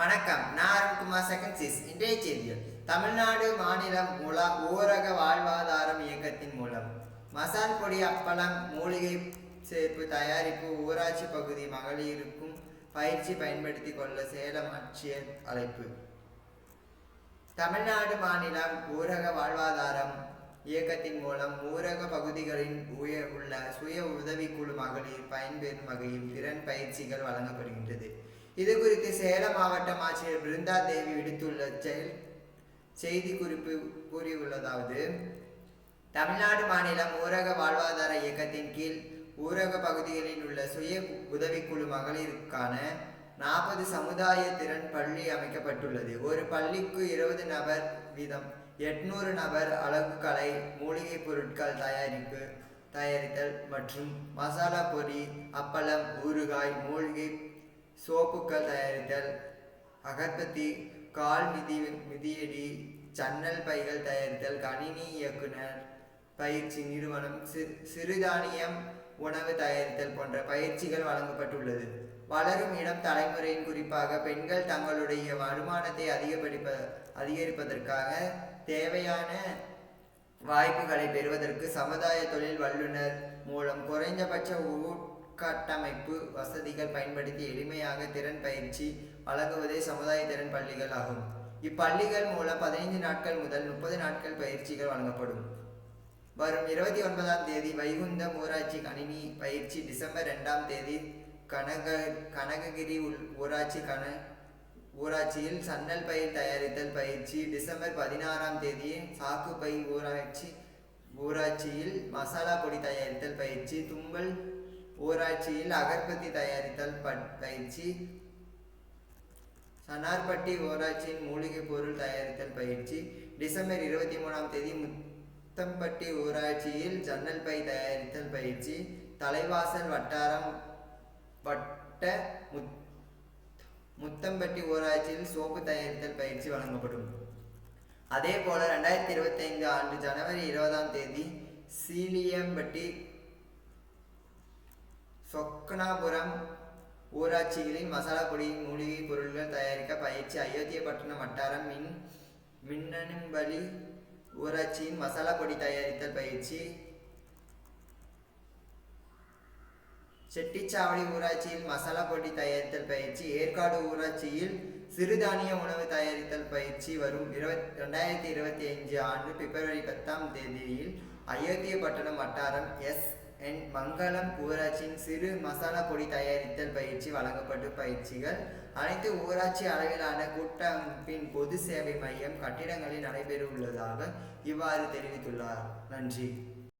வணக்கம். நான் Arunkumar second sis இன்றைய செய்திகள். தமிழ்நாடு மாநிலம் மூலம் ஊரக வாழ்வாதாரம் இயக்கத்தின் மூலம் மசால் பொடி அப்பளம் மூலிகை சேர்ப்பு தயாரிப்பு ஊராட்சி பகுதி மகளிருக்கும் பயிற்சி பயன்படுத்திக் கொள்ள சேலம் ஆட்சியர் அழைப்பு. தமிழ்நாடு மாநிலம் ஊரக வாழ்வாதாரம் இயக்கத்தின் மூலம் ஊரக பகுதிகளின் உயர் உள்ள சுய உதவிக்குழு மகளிர் பயன்பெறும் வகையில் திறன் பயிற்சிகள் வழங்கப்படுகின்றது. இது குறித்து சேலம் மாவட்ட ஆட்சியர் பிருந்தா தேவி விடுத்துள்ள செயல் செய்தி குறிப்பு கூறியுள்ளதாவது தமிழ்நாடு மாநிலம் ஊரக வாழ்வாதார இயக்கத்தின் கீழ் ஊரக பகுதிகளில் உள்ள சுய உதவிக்குழு மகளிருக்கான நாற்பது சமுதாய திறன் பள்ளி அமைக்கப்பட்டுள்ளது. ஒரு பள்ளிக்கு இருபது நபர் வீதம் எட்நூறு நபர் அளகுகளை மூலிகை பொருட்கள் தயாரிப்பு தயாரித்தல் மற்றும் மசாலா பொடி அப்பளம் ஊறுகாய் மூலிகை சோப்புக்கள் தயாரித்தல் அகர்பத்தி கால் மிதி மிதியடி சன்னல் பைகள் தயாரித்தல் கணினி இயக்குனர் பயிற்சி நிறுவனம் சிறு சிறுதானியம் உணவு தயாரித்தல் போன்ற பயிற்சிகள் வழங்கப்பட்டுள்ளது. வளரும் இளம் தலைமுறையின் குறிப்பாக பெண்கள் தங்களுடைய வருமானத்தை அதிகப்படுப்ப அதிகரிப்பதற்காக தேவையான வாய்ப்புகளை பெறுவதற்கு சமுதாய தொழில் வல்லுனர் மூலம் குறைந்தபட்ச உட்கட்டமைப்பு வசதிகள் பயன்படுத்தி எளிமையாக திறன் பயிற்சி வழங்குவதே சமுதாய திறன் பள்ளிகள் ஆகும். இப்பள்ளிகள் மூலம் பதினைந்து நாட்கள் முதல் முப்பது நாட்கள் பயிற்சிகள் வழங்கப்படும். வரும் இருபத்தி ஒன்பதாம் தேதி வைகுந்தம் ஊராட்சி கணினி பயிற்சி டிசம்பர் ரெண்டாம் தேதி கனக கனககிரி உள் ஊராட்சி கன ஊராட்சியில் சன்னல் பயிர் தயாரித்தல் பயிற்சி டிசம்பர் பதினாறாம் தேதி சாக்கு பை ஊராட்சி ஊராட்சியில் மசாலா பொடி தயாரித்தல் பயிற்சி தும்பல் ஊராட்சியில் அகர்பத்தி தயாரித்தல் ப- பயிற்சி. சனார்பட்டி ஊராட்சியின் மூலிகை பொருள் தயாரித்தல் பயிற்சி. டிசம்பர் இருபத்தி மூணாம் தேதி முத்தம்பட்டி ஊராட்சியில் ஜன்னல் பை தயாரித்தல் பயிற்சி. தலைவாசல் வட்டாரம் வட்ட முத் முத்தம்பட்டி ஊராட்சியில் சோப்பு தயாரித்தல் பயிற்சி வழங்கப்படும். அதே போல ரெண்டாயிரத்தி இருபத்தைந்து ஆண்டு ஜனவரி இருபதாம் தேதி சீலியம்பட்டி சொக்கனாபுரம் ஊராட்சிகளில் மசாலா பொடி மூலிகை பொருட்கள் தயாரிக்க பயிற்சி அயோத்தியப்பட்டினம் வட்டாரம் மின் மின்னணும்பலி ஊராட்சியின் மசாலா பொடி தயாரித்தல் பயிற்சி. செட்டிச்சாவடி ஊராட்சியில் மசாலா பொடி தயாரித்தல் பயிற்சி. ஏற்காடு ஊராட்சியில் சிறுதானிய உணவு தயாரித்தல் பயிற்சி வரும் இருபத் ரெண்டாயிரத்தி இருபத்தி அஞ்சு ஆண்டு பிப்ரவரி பத்தாம் தேதியில் அயோத்தியப்பட்டினம் வட்டாரம் எஸ். என் மங்களம் ஊராட்சியின் சிறு மசாலா பொடி தயாரித்தல் பயிற்சி வழங்கப்பட்டு பயிற்சிகள் அனைத்து ஊராட்சி அளவிலான கூட்டமைப்பின் பொது சேவை மையம் கட்டிடங்களில் நடைபெற உள்ளதாக இவ்வாறு தெரிவித்துள்ளார். நன்றி.